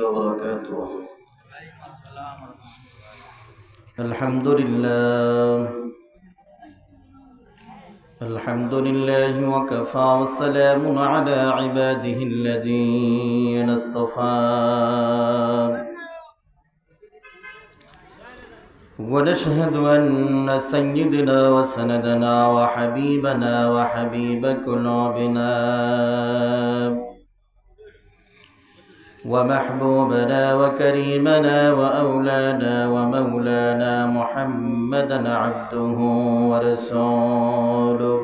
وبركاته. الحمد لله. الحمد لله وكفى والسلام على عباده الذين اصطفى. ونشهد أن سيدنا وسندنا وحبيبنا وحبيب قلوبنا. ومحبوبنا وكريمنا وأولانا ومولانا محمدا عبده ورسوله.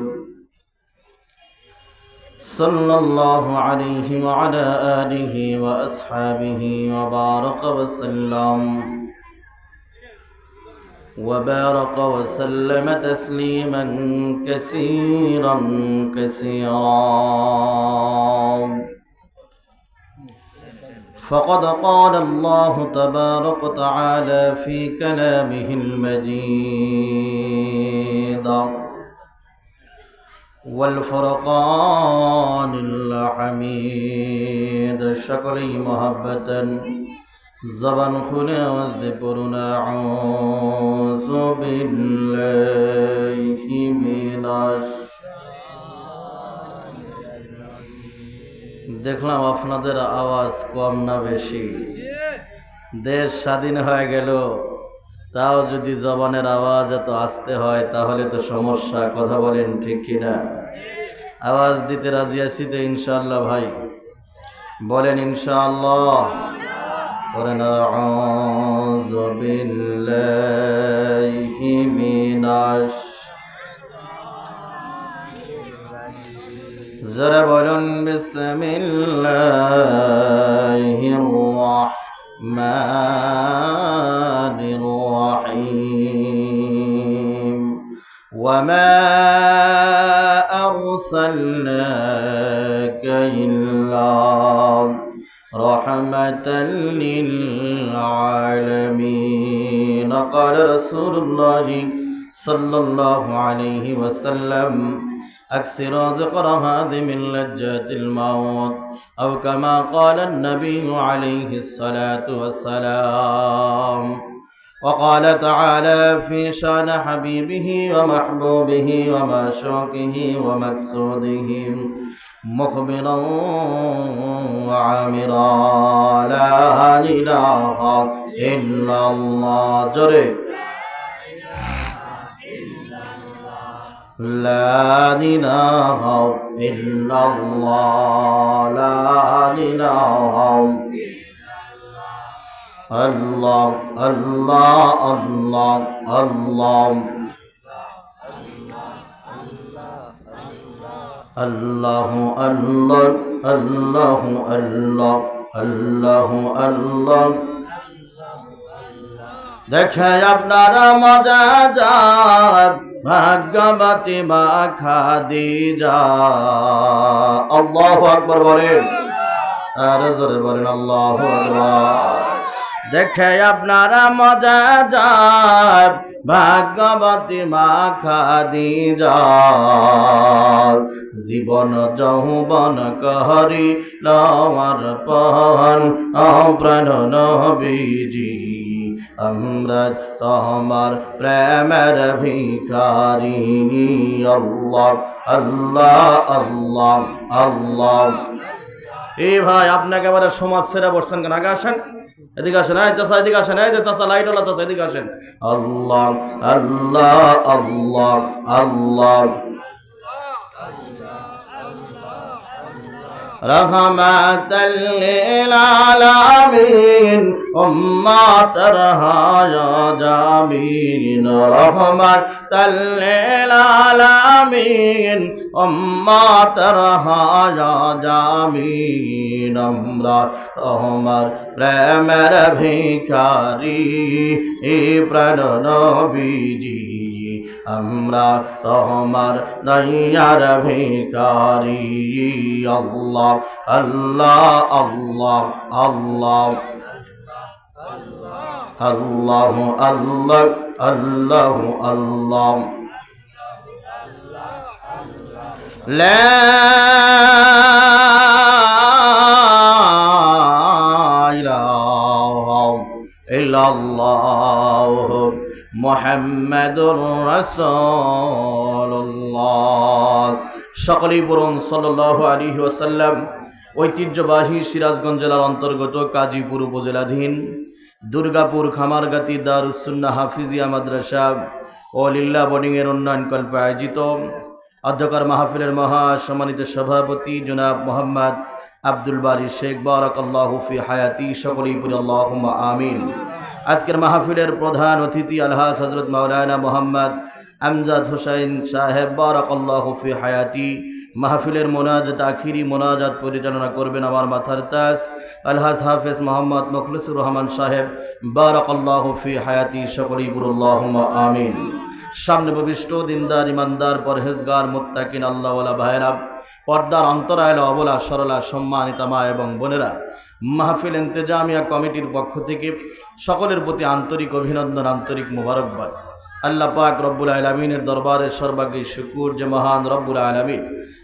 صلى الله عليه وعلى آله وأصحابه وبارك وسلم. وبارك وسلم تسليما كثيرا كثيرا. فقد قال الله تبارك وتعالى في كلامه المجيد. والفرقان الحميد. شكري محبة. زبان وزد برنا أعوذ بالله من দেখলাম আপনাদের আওয়াজ কম না বেশি। দেশ স্বাধীন হয়ে গেল। তাও যদি জবানের আওয়াজ এত আসতে হয়, তাহলে তো সমস্যা। কথা বলেন ঠিক কিনা? আওয়াজ দিতে রাজি আছি তো ইনশাল্লাহ ভাই। বলেন আউযু বিল্লাহি মিনাশ জোরে বলুন বিসমিল্লাহির রহমানির রহিম وما أرسلناك إلا رحمة للعالمين قال رسول الله صلى الله عليه وسلم أكثر ذكر هذه من لجة الموت. أو كما قال النبي عليه الصلاة والسلام. وقال تعالى في شأن حبيبه ومحبوبه ومشوقه ومقصوده مخبرا وعامرا. لا إله إلا الله. جري. لا إله إلا الله لا إله الله الله الله الله الله الله الله الله الله الله দেখে আপনারা মজা যান ভাগ্যবতী মা খাদিজা। আল্লাহু আকবার বলেন। আর জোরে বলেন, আল্লাহু আকবার। দেখে আপনারা মজা যান ভাগ্যবতী মা খাদিজা। জীবন যৌবন কহরি লওয়ার পহন প্রাণ নবীজি। আমরা তোমার প্রেমের ভিখারিনী আল্লাহ আল্লাহ আল্লাহ আল্লাহ। এই ভাই আপনি একেবারে সমাজ ছেড়ে বসছেন কেন? আগে আসেন। এদিকে আসেন। এই চাষা এদিকে আসেন। এই চাষা লাইট ওলা চাষা এদিকে আসেন। আল্লাহ আল্লাহ আল্লাহ আল্লাহ। رحمة للعالمين أمة يا جميل رحمة للعالمين أمة يا جميل আমরা তোমার প্রেমের ভিখারি প্রাণ নবীজি আমরা তোমার দয়ার ভিকারি আল্লাহ আল্লাহ আল্লাহ আল্লাহ আল্লাহ আল্লাহ আল্লাহ আল্লাহ لا ইলাহা ইল্লাল্লাহ সকলেই বলুন, সাল্লাল্লাহু আলাইহি ওয়াসাল্লাম, ঐতিহ্যবাহী সিরাজগঞ্জ জেলার অন্তর্গত কাজীপুর উপজেলাধীন, দুর্গাপুর খামারগাতি দারুসুন্না হাফিজিয়া মাদ্রাসা ও লিল্লা বোর্ডিংয়ের উন্নয়ন কল্পে আয়োজিত অধ্যকার মাহফিলের মহা সম্মানিত সভাপতি জনাব মোহাম্মদ আব্দুল বারি শেখ, বারাকাল্লাহু ফি হায়াতি, সকলেই পুরি আল্লাহ আমিন। আজকের মাহফিলের প্রধান অতিথি আলহাজ হজরত মাওলানা মোহাম্মদ আমজাদ হুসাইন সাহেব, বারাকাল্লাহু ফি হায়াতি। মাহফিলের মোনাজাত, আখিরি মোনাজাত পরিচালনা করবেন আমার মাথার তাজ আলহাজ হাফেজ মোহাম্মদ মুখলিসুর রহমান সাহেব, বারাকাল্লাহু ফি হায়াতি। সকলেই পুরুল্লাহ আমিন। সামনে ভবিষ্ঠ দিনদার, ইমানদার, পরহেজগার, মুত্তাকিন, আল্লাহওয়ালা ভাইরা পর্দার অন্তরায়লা অবলা, সরলা, সম্মানিতা মা এবং বোনেরা মাহফিল ইন্তেজামিয়া কমিটির পক্ষ থেকে সকলের প্রতি আন্তরিক অভিনন্দন, আন্তরিক মোবারকবাদ। আল্লাহ পাক রব্বুল আলমিনের দরবারে সর্বাগ্যী শুকুর যে মহান রব্বুল আলমিন।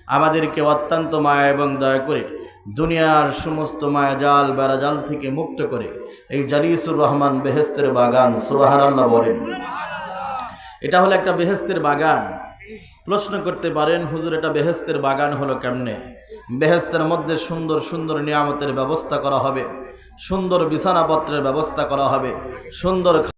আমাদেরকে অত্যন্ত মায়া এবং দয়া করে দুনিয়ার সমস্ত মায়াজাল বেড়াজাল থেকে মুক্ত করে এই জালিসুর রহমান বেহেস্তের বাগান সুবাহান আল্লাহ বলেন। এটা হলো একটা বেহেস্তের বাগান। প্রশ্ন করতে পারেন, হুজুর, এটা বেহেস্তের বাগান হলো কেমনে? বেহেস্তের মধ্যে সুন্দর সুন্দর নিয়ামতের ব্যবস্থা করা হবে, সুন্দর বিছানাপত্রের ব্যবস্থা করা হবে, সুন্দর